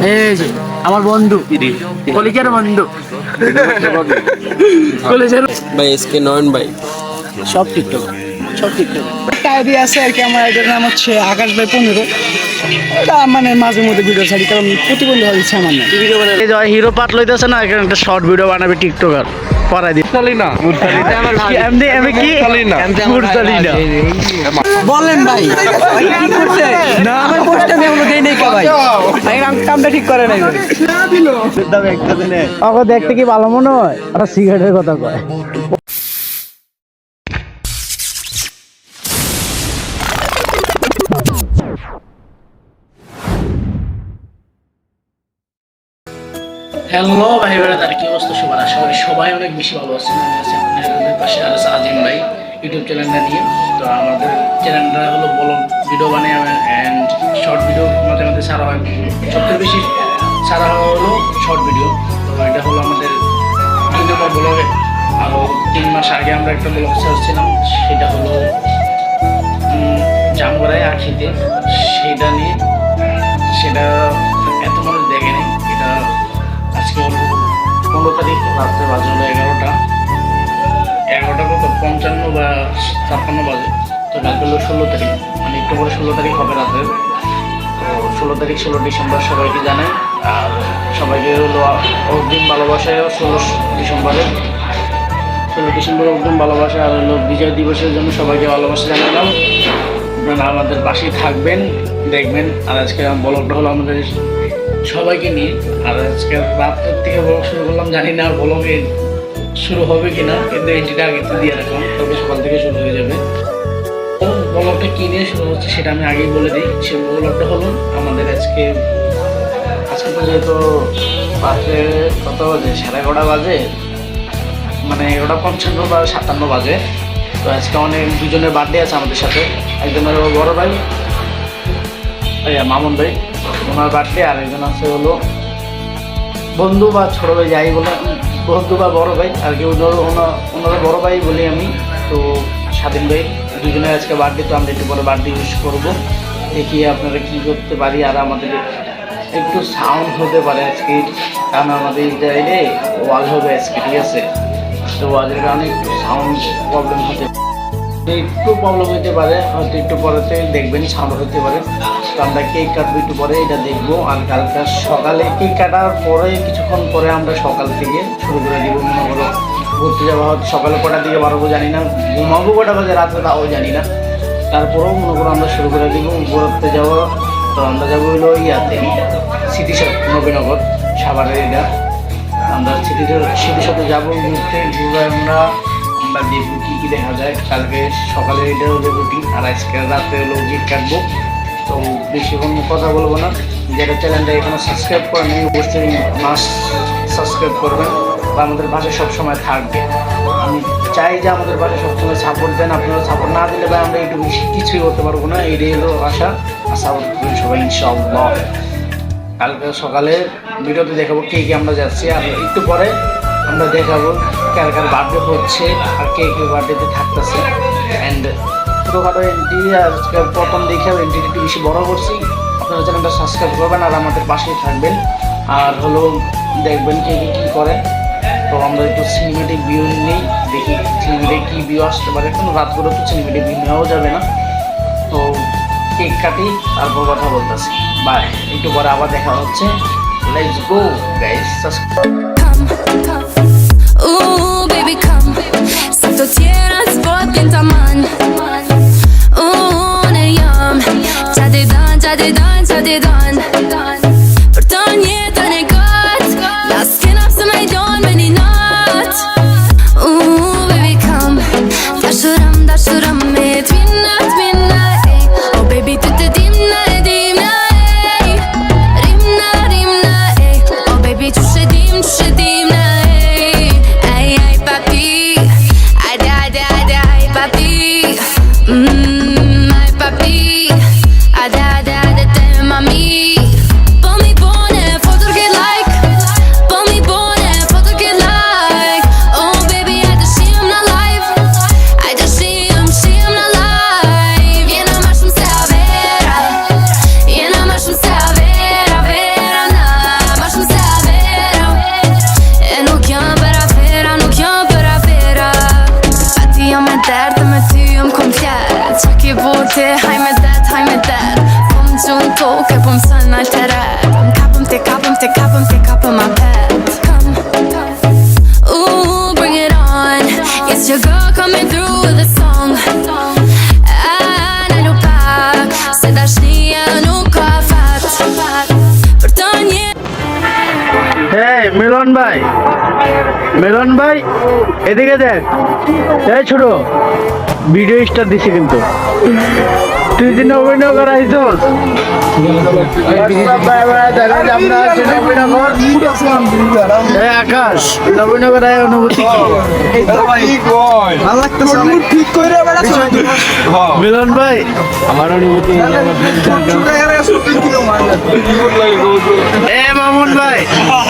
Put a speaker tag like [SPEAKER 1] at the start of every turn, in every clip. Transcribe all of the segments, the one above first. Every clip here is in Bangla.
[SPEAKER 1] এই যে আমার বন্ধু। কলেজের বন্ধু। কলেজের
[SPEAKER 2] ভাই এসকে নয়ন ভাই।
[SPEAKER 1] সব টিকটক। সব টিকটক। একটা আইডিয়া আছে আর কি আমার আইডির নাম হচ্ছে আকাশ ভাই পনেরো। এটা মানে মাঝে মধ্যে ভিডিও ছাড়ি কারণ প্রতিবন্ধী হওয়ার ইচ্ছা আমার না হিরো পাট লইতেছে না এখানে একটা শর্ট ভিডিও বানাবে টিকটকার। পড়াই দিই
[SPEAKER 3] চলি
[SPEAKER 1] এমনি আমি কি
[SPEAKER 3] চলি না
[SPEAKER 1] মুরতালি না বলেন ভাই। কি করছে? না আমি পোস্টে আমি দেই নাই ভাই? ভাই কামটা ঠিক করে নাই ভাই। ওকে দেখতে কি ভালো মনে হয়? সিগারেটের কথা কয়। হ্যালো ভাই বেড়াদার কি সবার আশা করি। সবাই অনেক বেশি ভালো আছেন আমি পাশে আছে আজিম ভাই, ইউটিউব চ্যানেলটা নিয়ে। তো আমাদের চ্যানেলটা হলো বলো ভিডিও বানাই অ্যান্ড শর্ট ভিডিও মাঝে মাঝে ছাড়া হয়। সবথেকে বেশি হয় হলো শর্ট ভিডিও তো এটা হলো আমাদের দুই নম্বর ব্লগে আরও তিন মাস আগে আমরা একটা ব্লগ ছাড়ছিলাম, সেটা হলো জামগড়ায় আখিতে। সেটা নিয়ে সেটা এত মানুষ পনেরো তারিখ রাত্রে বাজে হলো এগারোটা। এগারোটা কত? পঞ্চান্ন বা ছাপ্পান্ন বাজে। তো কালকে হলো ষোলো তারিখ। মানে একটু পরে ষোলো তারিখ হবে রাতের তো ষোলো তারিখ, ষোলো ডিসেম্বর সবাইকে জানাই। আর সবাইকে হলো অগ্রিম ভালোবাসায় ষোলো ডিসেম্বরে। ষোলো ডিসেম্বর অগ্রিম ভালোবাসা আর হলো বিজয় দিবসের জন্য সবাইকে ভালোবাসা জানালাম। আপনারা আমাদের পাশেই থাকবেন, দেখবেন। আর আজকে ব্লগটা হলো আমাদের সবাইকে নিয়ে। আর আজকে রাতের থেকে ব্লগ শুরু করলাম, জানি না ব্লগে শুরু হবে কি না কিন্তু এন্ট্রিটা আগে তো দিয়ে রাখলাম, তবে সকাল থেকে শুরু হয়ে যাবে। ব্লগটা কী নিয়ে শুরু হচ্ছে সেটা আমি আগেই বলে দিই। সে ব্লগটা হলো আমাদের আজকে আজকে তো যেহেতু রাত্রে কত বাজে? সাড়ে এগারোটা বাজে। মানে এগারোটা পঞ্চান্ন বা সাতান্ন বাজে। তো আজকে অনেক দুজনের বার্থডে আছে আমাদের সাথে। একজনের বড় ভাই মামুন ভাই। ওনার বার্থডে আর একজন আছে হলো বন্ধু বা ছোটো ভাই, যাই বলে, বন্ধু বা বড় ভাই, আর কি ওনার ওনার বড় ভাই বলি আমি। তো স্বাধীন ভাই, দুজনের আজকে বার্থডে, তো আমরা একটু পরে বার্থডে ইউজ করব। দেখি আপনারা কী করতে পারি, আর আমাদের একটু সাউন্ড হতে পারে আজকে। কারণ আমাদের জায়গায় ওয়াল হবে আজকে, ঠিক আছে? তো ওয়ালের কারণে একটু সাউন্ড প্রবলেম হতে একটু প্রবলেম হতে পারে, হয়তো একটু পরেতে দেখবেন সাউন্ড হতে পারে। তো আমরা কেক কাটবো একটু পরে, এটা দেখব। আর কালকে সকালে কেক কাটার পরে, কিছুক্ষণ পরে আমরা সকাল থেকে শুরু করে দিব। মনে করো ঘুরতে যাওয়া হয়তো সকালে কটার দিকে বাড়বো জানি না, ঘুমাবো কটা বাজে রাত্রে তাও জানি না। তারপরেও মনে করো আমরা শুরু করে দিব ঘুরতে যাওয়া। তো আমরা যাব হলো ইয়াতে স্মৃতি শপ নবীনগর, সাভারের এটা। আমরা স্মৃতির সাথে যাব ঘুরতে, ঘুরে আমরা দেখব কী কী দেখা যায়, কালকে সকালে এটা হলো রুটিন আর আজকে রাতে হলো গিট কাটবো। তো বেশিক্ষণ কথা বলব না। যারা চ্যানেলটা এখনও সাবস্ক্রাইব করেন অবশ্যই মাস সাবস্ক্রাইব করবেন। বা আমাদের পাশে সবসময় থাকবে। আমি চাই যে আমাদের পাশে সবসময় সাপোর্ট দেন। আপনারা সাপোর্ট না দিলে ভাই আমরা একটু কিছুই করতে পারব না। এটাই হলো আশা। আর সাপোর্ট করবেন সবাই, ইনশাআল্লাহ। কালকে সকালে ভিডিওতে দেখাবো কে কে আমরা যাচ্ছি। আর একটু পরে আমরা দেখাবো কার কার বার্থডে হচ্ছে আর কে কে বার্থডেতে থাকতেছে। অ্যান্ড ছোটোখাটো এন্ট্রি আর প্রথম দেখেও এন্ট্রি একটু বেশি বড় করছি। আপনারা চ্যানেলটা সাবস্ক্রাইব করবেন আর আমাদের পাশেই থাকবেন। আর হলো দেখবেন কে কে কী করে। তো আমরা একটু সিনেমেটিক ভিউ নেই দেখি সিনেমেটিক কী ভিউ আসতে পারে। কোনো রাত করে তো সিনেমেটিক ভিউ নেওয়াও যাবে না। তো কেক কাটি তারপর কথা বলতেছি। বাই একটু পরে আবার দেখা হচ্ছে। Let's go guys
[SPEAKER 4] Ooh, Këto tjera zbotin të man. Unë e jam Qa ti dan, qa ti dan, qa ti dan. your girl coming through with a song Ana nu pak Se dashnia nuk ka fat Për të një Hey,
[SPEAKER 1] Milon ভাই মিলন ভাই এদিকে দেখ এই ছোট ভিডিও স্টার দিছে কিন্তু তুই দিন অভিনয় করাইছ আকাশ নবীনগর অনুভূতি? মিলন ভাই আমার অনুভূতি এ মামুন ভাই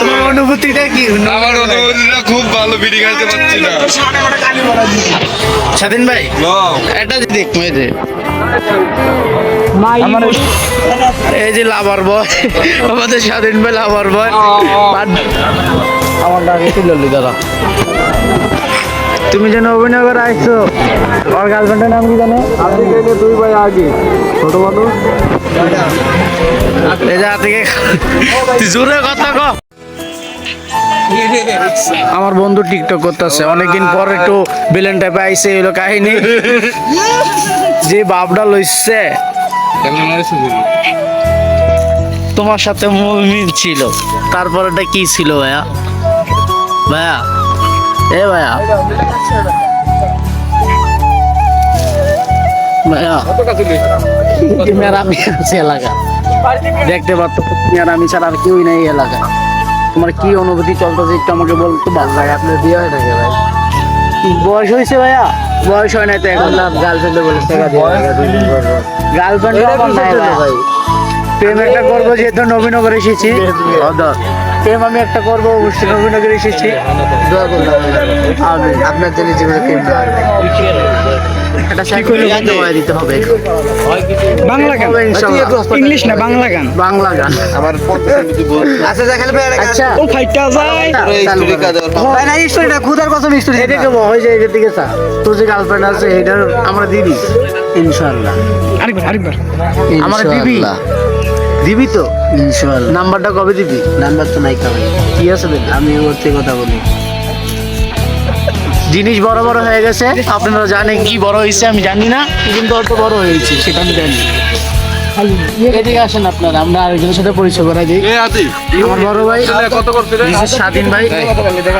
[SPEAKER 1] তোমার অনুভূতিটা কি?
[SPEAKER 2] আমার অনুভূতিটা খুব ভালো বিড়ি খাইতে পারছি না।
[SPEAKER 1] স্বাধীন ভাই এটা দেখ এই যে লাভার বয় আমাদের স্বাধীন ভাই লাভার বয়। আমার ডাকে ছিল দাদা তুমি যেন অভিনয় করে আসছো ওর গার্লফ্রেন্ডের নাম কি জানো? তুই ভাই আগে ছোট মানুষ। এই যে থেকে জোরে কথা ক আমার বন্ধু টিকটক করতেছে। অনেকদিন পর একটু বিলেন টাইপে আইসে এলো কাহিনী। যে বাপটা লইছে তোমার সাথে মূল ছিল। তারপর এটা কি ছিল ভাইয়া? ভাইয়া? এ ভাইয়া? ভাইয়া? মেরামি আছে এলাকা। দেখতে পারতো মেরামি ছাড়া আর কেউই নেই এই এলাকায়। তোমার কি অনুভূতি চলতেছে একটু আমাকে বলতো, ভালো লাগে আপনার বিয়ে হয় নাকি ভাই। বয়স হয়েছে ভাইয়া? বয়স হয় না তো এখন। গার্লফ্রেন্ড গার্লফ্রেন্ডে বলে টাকা দিয়ে গার্লফ্রেন্ড ভাই? প্রেম একটা করব যেহেতু নবীনগর এসেছি। প্রেম আমি একটা করব অবশ্যই নবীনগর এসেছি। দোয়া করলাম। আপনার জন্য জীবনে প্রেম এটা দিতে হবে।
[SPEAKER 3] বাংলা গান? ইংলিশ না বাংলা গান?
[SPEAKER 1] বাংলা গান।
[SPEAKER 2] আমার
[SPEAKER 5] আচ্ছা
[SPEAKER 1] আচ্ছা।
[SPEAKER 3] ও ফাইটটা যায়।
[SPEAKER 5] ভাই না স্টোরিটা খুদার কসম স্টোরি
[SPEAKER 1] যে এদিকে চা। তোর যে গার্লফ্রেন্ড আছে এটার আমরা দিবি। ইনশাআল্লাহ
[SPEAKER 3] আরেকবার আরেকবার।
[SPEAKER 1] আমার দিবি। দিবি তো?
[SPEAKER 5] ইনশাআল্লাহ
[SPEAKER 1] নাম্বারটা কবে দিবি?
[SPEAKER 5] নাম্বার তো নাই কামাই
[SPEAKER 1] কি আছে
[SPEAKER 5] আমি ওর থেকে কথা বলি।
[SPEAKER 1] জিনিস বড় বড় হয়ে গেছে। আপনারা জানেন কি বড় হয়েছে আমি জানি না। কিন্তু অত বড় হয়েছে সেটা আমি জানি। এদিকে আসেন আপনারা আমরা আরেকজনের সাথে পরিচয় করা দিই। আমার বড় ভাই স্বাধীন ভাই।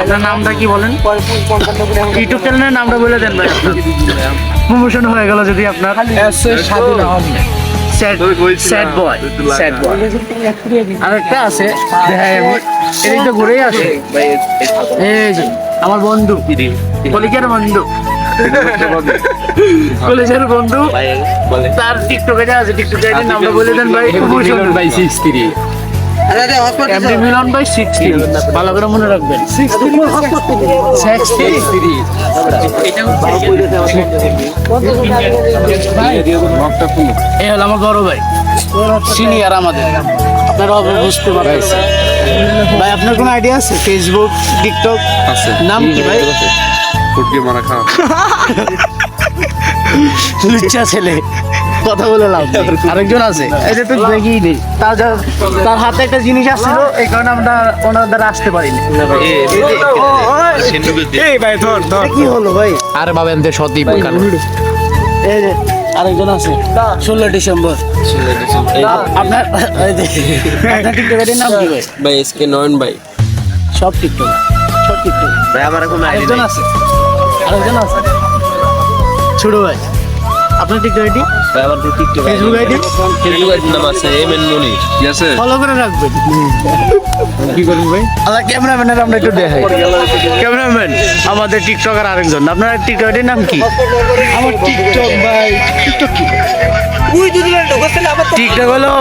[SPEAKER 1] আপনার নামটা কি বলেন? ইউটিউব চ্যানেলের নামটা বলে দেন ভাই প্রমোশন হয়ে গেল যদি আপনার।
[SPEAKER 3] স্বাধীন
[SPEAKER 1] স্যাড বয় স্যাড বয় আরেকটা আছে। দেখাই আমি এদিক তো ঘুরেই আছে এই আমার বন্ধু। কলিকার বন্ধু। কলেজের বন্ধু। তার টিকটকে যা আছে টিকটকে নামটা বলে দেন ভাই ভাই সিক্স থ্রি এমডি মিলন ভাই ভালো করে মনে রাখবেন। এই হলো আমার বড় ভাই। সিনিয়র আমাদের। আপনারা বুঝতে পারছেন ভাই আপনার কোনো আইডিয়া আছে ফেসবুক টিকটক
[SPEAKER 2] আছে
[SPEAKER 1] নাম কি ভাই
[SPEAKER 2] ফুটকি মারা খা
[SPEAKER 1] লুচ্চা ছেলে কথা বলে লাভ নেই। আরেকজন আছে এই যে তো দেখিই নেই তার তার হাতে একটা জিনিস আসছিল এই কারণে আমরা ওনার দ্বারা আসতে পারিনি
[SPEAKER 3] এই ভাই ধর ধর
[SPEAKER 1] কি হলো ভাই
[SPEAKER 6] আরে বাবা এমনি কান
[SPEAKER 1] এই আরেকজন আছে। ষোলো ডিসেম্বর। আপনার আপনার টিকটকের নাম কি ভাই?
[SPEAKER 6] ভাই এসকে নয়ন ভাই।
[SPEAKER 1] সব টিকটক। সব টিকটক।
[SPEAKER 5] ভাই আমার এখন
[SPEAKER 1] আরেকজন আছে। আরেকজন আছে। ছোট ভাই। আপনার টিকটক আইডি?
[SPEAKER 6] আমার টিকটক
[SPEAKER 1] ফেসবুক আইডি।
[SPEAKER 6] ফেসবুক আইডির নাম আছে এম এন মনি
[SPEAKER 2] কি আছে।
[SPEAKER 1] ফলো করে রাখবেন।
[SPEAKER 3] কি করুন ভাই?
[SPEAKER 1] আল্লাহ ক্যামেরাম্যানের আমরা একটু দেখাই। ক্যামেরাম্যান আমাদের টিকটকার আরেকজন। আপনার টিকটক আইডির নাম কি?
[SPEAKER 3] আমার টিকটক ভাই। টিকটক কি?
[SPEAKER 1] টিকটক হলো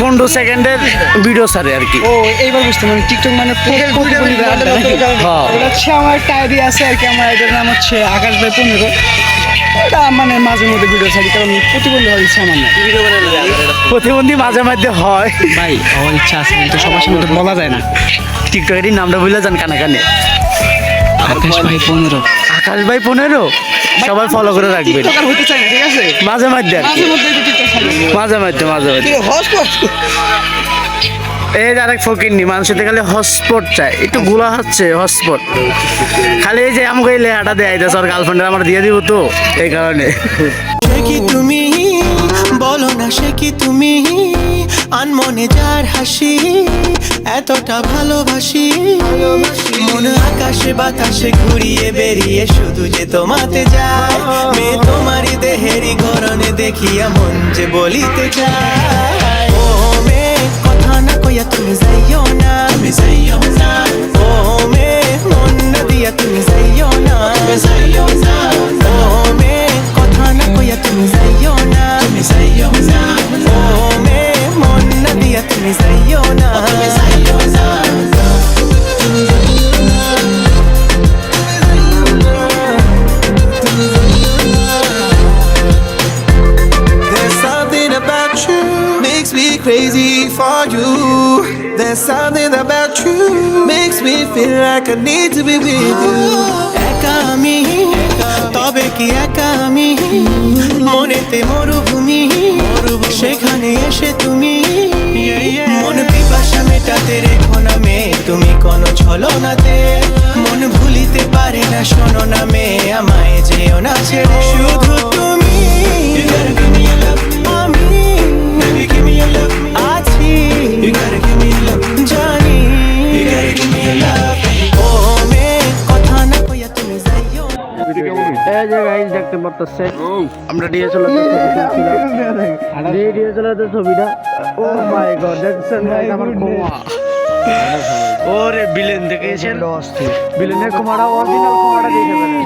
[SPEAKER 1] পনেরো সেকেন্ডের ভিডিও সারে আর কি।
[SPEAKER 3] ও এইবার বুঝতে মানে টিকটক মানে
[SPEAKER 1] হ্যাঁ।
[SPEAKER 3] হচ্ছে আমার একটা আইডি আছে আর কি আমার নাম হচ্ছে আকাশ ভাই পনেরো মানে মাঝে মধ্যে ভিডিও ছাড়ি কারণ প্রতিবন্ধী হওয়ার ইচ্ছা আমার না
[SPEAKER 1] প্রতিবন্ধী মাঝে মাঝে হয়।
[SPEAKER 3] ভাই আমার ইচ্ছা আছে কিন্তু সবার সামনে তো বলা যায় না।
[SPEAKER 1] টিকটক আইডির নামটা ভুলে যান কানে কানে
[SPEAKER 3] আকাশ ভাই পনেরো।
[SPEAKER 1] আকাশ ভাই পনেরো? সবাই ফলো করে রাখবেন।
[SPEAKER 3] টিকটকার হতে চাই না ঠিক আছে?
[SPEAKER 1] মাঝে মাঝে
[SPEAKER 3] মাঝে
[SPEAKER 1] মাঝে মাঝে মাঝে এই যে আরেক ফকির নি মানুষের খালি হটস্পট চাই একটু গুলা হচ্ছে, হটস্পট। খালি এই যে আমাকে এই লেহাটা দেয় দেয় সর গার্লফ্রেন্ডের আমার দিয়ে দিব তো, এই কারণে।
[SPEAKER 7] কি তুমি? বলো না, সে কি তুমি? আনমনে যার হাসি, এতটা ভালোবাসি। মন আকাশে, বাতাসে ঘুরিয়ে বেরিয়ে শুধু যে তোমাতে যায়। মেয়ে তোমারই দেহেরই গরনে দেখিয়া মন যে বলিতে চায়। কথা না কইয়া তুমি যাইও না তুমি যাইও না ও মে মন না দিয়া তুমি যাইও না There's something about you makes me feel like I need to be with you. একা আমি তবে কি একা আমি মনেতে মরুভূমি সেখানে এসে তুমি মন পিপাসা মেটাতে রেখো না মে তুমি কোনো ছলনাতে মন ভুলিতে পারে না শোনো না মে আমায় যেও না ছেড়ে শুধু তুমি. আমি Baby give me your love.
[SPEAKER 1] এই যে গাইস দেখতে পাচ্ছেন আমরা ডিএসএলআর ডিএসএলআর ছবিটা। ও মাই গড দেখছেন গাইস আমার কোমা ওরে বিলেন দেখেছেন বিলেনের কোমাটা অরিজিনাল কোমাটা দেখে ফেলেন।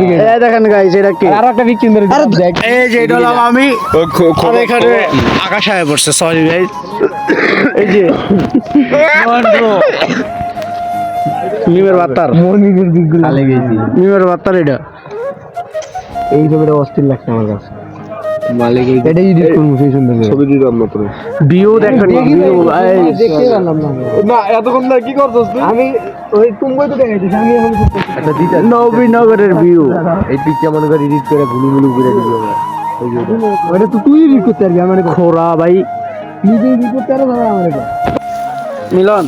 [SPEAKER 1] এই যে এই দেখেন গাইস এটা কি? আর একটা বিক কিনতে এই যে এটা হলাম আমি। এখানে আকাশ হয়ে পড়ছে সরি গাইস এই যে। মিমের বাত্তার। মিমের বাত্তার এটা। এই ছবিটা অস্থির লাগছে আমার কাছে। মালিক এটা এডিট করব সেই সুন্দর
[SPEAKER 2] ছবি দিতাম না তোরে
[SPEAKER 1] ভিউ দেখেন ভিউ
[SPEAKER 3] দেখতে না
[SPEAKER 2] না এতক্ষণ না কি করছিস তুই?
[SPEAKER 3] আমি ওই তুমি তো দেখাইছিস আমি এখন
[SPEAKER 1] নবীনগরের ভিউ
[SPEAKER 6] এই পিকটা মনে করে এডিট করে ভুলু ভুলু করে দিবি
[SPEAKER 3] ওটা। তো তুই রিড করতে পারবি আমার
[SPEAKER 1] খোরা ভাই।
[SPEAKER 3] নিজে রিড করতে আমার
[SPEAKER 1] মিলন?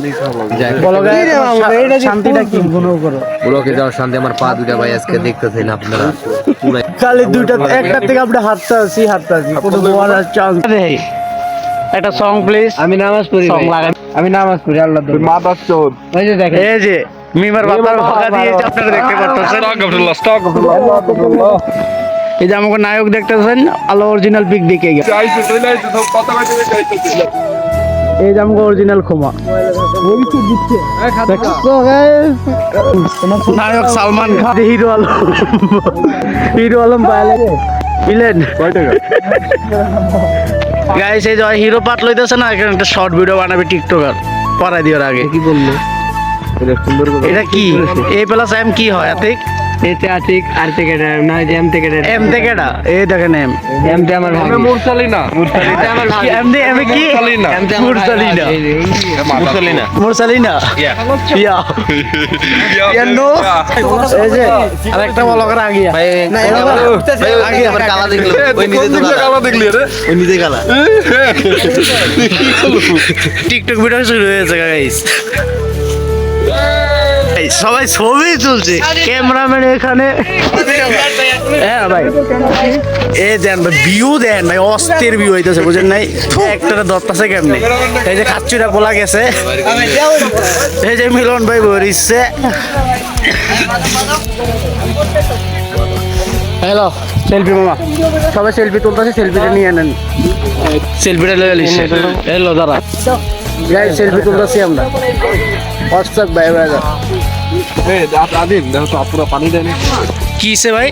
[SPEAKER 1] শান্তিটা কি? করো।
[SPEAKER 6] ব্লকে যাওয়ার শান্তি আমার পা দুটা ভাই আজকে দেখতেছেন আপনারা। পুরাই
[SPEAKER 1] দুইটা একটা থেকে আমরা হাঁটতে আছি হাঁটতে আছি কোনো বলার চান্স নেই। একটা সং প্লিজ
[SPEAKER 5] আমি নামাজ পড়ি
[SPEAKER 1] সং লাগাই।
[SPEAKER 5] আমি নামাজ পড়ি আল্লাহ যে দেখেন।
[SPEAKER 1] এই যে মিমার বাতার ভাগা দিয়েছে আপনারা দেখতে পাচ্ছেন
[SPEAKER 2] আস্তাগফিরুল্লাহ আস্তাগফিরুল্লাহ
[SPEAKER 1] এই যে আমাকে নায়ক দেখতেছেন আলো অরিজিনাল পিক দিকে গিয়ে এই যে আমাকে অরিজিনাল ক্ষমা। নায়ক সালমান খান। হিরো আলম। হিরো আলম পাইলে বিলেন গাইস এই যে হিরো পাট লইতেছে না এখানে একটা শর্ট ভিডিও বানাবে টিকটকার পড়াই দিওর আগে।
[SPEAKER 5] কি বলল?
[SPEAKER 2] এটা
[SPEAKER 1] এটা কি? এ প্লাস এম কি হয় আতিক?
[SPEAKER 5] এতে আতিক আর থেকে না যে এম থেকে
[SPEAKER 1] এম থেকে এটা এই দেখেন এম।
[SPEAKER 5] এম তে আমার ভাবি
[SPEAKER 2] মুরসালি না।
[SPEAKER 5] আমার ভাবি
[SPEAKER 1] এম দি এম কি?
[SPEAKER 2] মুরসালিনা।
[SPEAKER 5] এম তে আমার
[SPEAKER 1] মুরসালিনা।
[SPEAKER 5] ভাই। এই যে,
[SPEAKER 2] মুরসালি না।
[SPEAKER 1] মুরসালিনা ইয়া। ইয়া। নো। এই যে আরেকটা বলো করে আগিয়া।
[SPEAKER 5] না এটা আমার
[SPEAKER 6] কালা দেখল।
[SPEAKER 2] ওই নিজে কালা দেখলি রে?
[SPEAKER 6] ওই নিজে কালা
[SPEAKER 1] টিকটক ভিডিও শুরু হয়েছে গাইস সবাই ছবি তুলছে। ক্যামেরাম্যান এখানে। হ্যাঁ ভাই। এ দেন ভাই ভিউ দেন ভাই অস্থির ভিউ হইতেছে বুঝেন নাই? একটা দত্তাছে কেমনে? এই যে খাচ্চুরা পোলা গেছে। এই যে মিলন ভাই বরিচ্ছে হ্যালো সেলফি মামা। সবাই সেলফি তুলতেছে সেলফিটা নিয়ে নেন। সেলফিটা লেগে লিখছে হ্যালো দাদা গাই সেলফি তুলতেছি আমরা। হোয়াটসঅ্যাপ ভাই ভাই। কিসে ভাই?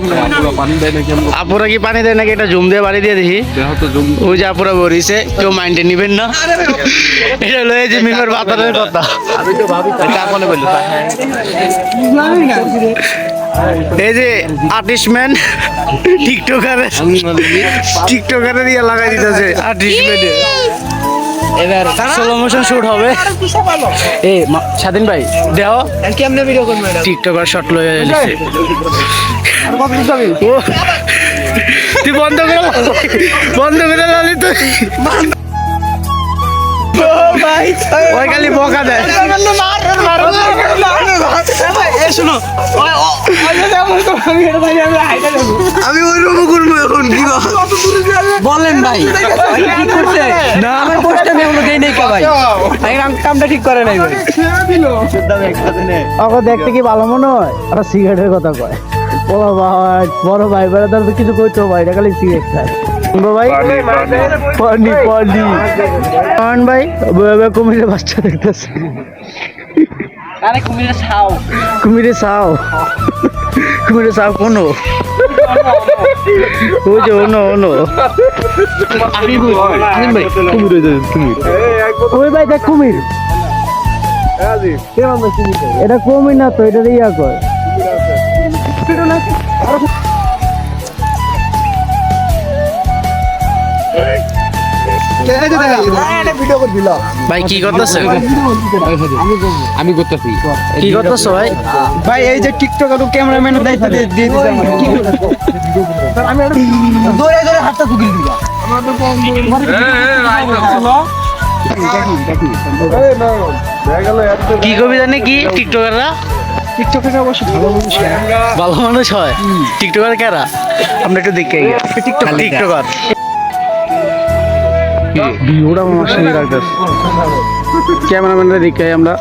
[SPEAKER 2] আপুরা
[SPEAKER 1] কি পানি দেয় নাকি? এটা জুম দিয়ে বাড়ি দিয়ে দেখি।
[SPEAKER 2] দেখো তো জুম
[SPEAKER 1] ওই যে আপুরা বরিছে কেউ মাইন্ডে নিবেন না। এটা লয়ে যে মিমের বাতারের কথা।
[SPEAKER 2] আমি তো ভাবি কার বলল
[SPEAKER 1] এই যে আর্টিস্টম্যান টিকটকার টিকটকারে দিয়ে লাগাই দিতেছে আর্টিস্টম্যানে এবার স্লো মোশন শুট হবে। মা- স্বাধীন ভাই দেও।
[SPEAKER 5] কেমনে ভিডিও করব
[SPEAKER 1] টিকটকার শট লয়ে লিখছে তুই বন্ধ করে বন্ধ করে লালি তুই। ওই খালি বকা দেয়।
[SPEAKER 5] আমি রকম করব এখন কি বলেন ভাই। কি করছে না আমার
[SPEAKER 3] এরকম কামটা ঠিক করে নাই ভাই।
[SPEAKER 1] ওকে দেখতে কি ভালো মনে হয়? ওরা সিগারেটের কথা কয়। বড় ভাই বড় ভাই বেড়া তার কিছু করতে ভাই এটা খালি সিগারেট খায়। ভাই? পানি পানি। পান ভাই কুমিরে বাচ্চা দেখতেছে।
[SPEAKER 3] আরে কুমিরে ছাও।
[SPEAKER 1] কুমিরে চাও কোনো? ওই যে ono
[SPEAKER 2] কুমির হয়ে যাবে কুমির।
[SPEAKER 1] ওই ভাই দেখ কুমির। এটা কুমির না তো এটা ইয়া কর
[SPEAKER 5] ভাই কি করতেছে?
[SPEAKER 6] আমি করতেছি।
[SPEAKER 1] কি করতেছো ভাই?
[SPEAKER 3] ভাই এই যে টিকটক আর ক্যামেরাম্যানের দায়িত্ব দিয়ে দিয়ে দিতে কি আমি দৌড়ে দৌড়ে হাতটা কুকিল দিবা
[SPEAKER 1] কি কবি জানে কি? টিকটকাররা
[SPEAKER 3] টিকটকের অবশ্য ভালো মানুষ
[SPEAKER 1] ভালো মানুষ হয়? টিকটকার কারা? আমরা একটু দেখে টিকটক টিকটকার আমার সঙ্গে রাখতেছে ক্যামেরাম্যানরা দেখে আমরা।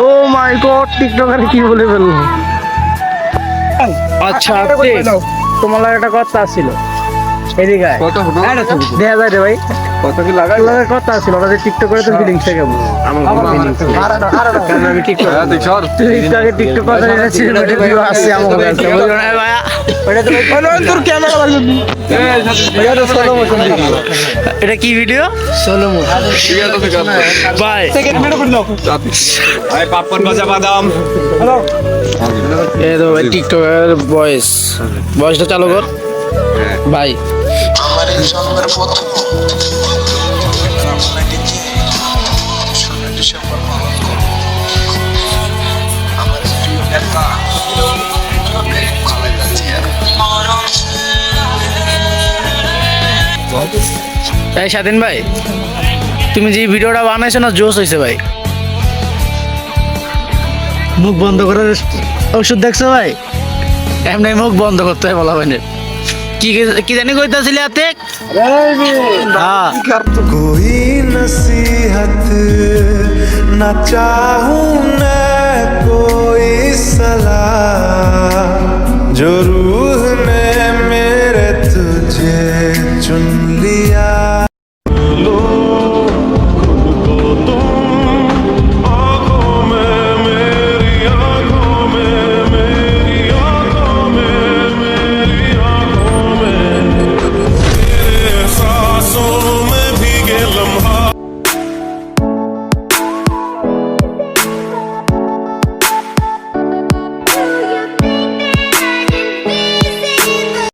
[SPEAKER 1] ও মাই গড টিকটকারে কি বলে ফেলল আচ্ছা তোমার একটা কথা ছিল। এদিকে।
[SPEAKER 2] কত
[SPEAKER 1] দেখা যায় রে ভাই।
[SPEAKER 2] কত কি লাগাই?
[SPEAKER 1] তোমার লাগে কথা ছিল ওরা যে টিকটক করে তো ফিলিংসটা কেমন
[SPEAKER 2] আমার কোনো
[SPEAKER 1] কারণ আমি টিকটক
[SPEAKER 2] হ্যাঁ, দেখ, সর।
[SPEAKER 1] টিকটকে টিকটক কথা এনেছি ভিডিও আছে আমার কাছে। বুঝলো না ভাইয়া
[SPEAKER 3] তোর ক্যামেরা লাগবে
[SPEAKER 1] এটা কি ভিডিও সোলো
[SPEAKER 5] এই তো ভাই টিকটকের ভয়েস ভয়েসটা চালু কর। ভাই।
[SPEAKER 8] আমার এই জন্মের প্রথম
[SPEAKER 5] এই স্বাধীন ভাই, তুমি যে ভিডিওটা বানাইছো না, জোশ হয়েছে ভাই।
[SPEAKER 1] মুখ বন্ধ করার ওষুধ দেখছ ভাই?
[SPEAKER 5] এমনি মুখ বন্ধ করতে হয় বলা হয়নি কি কি জানি কইতাছিলি হাতে
[SPEAKER 1] হ্যাঁ
[SPEAKER 9] कोई नसीहत न चाहूं मैं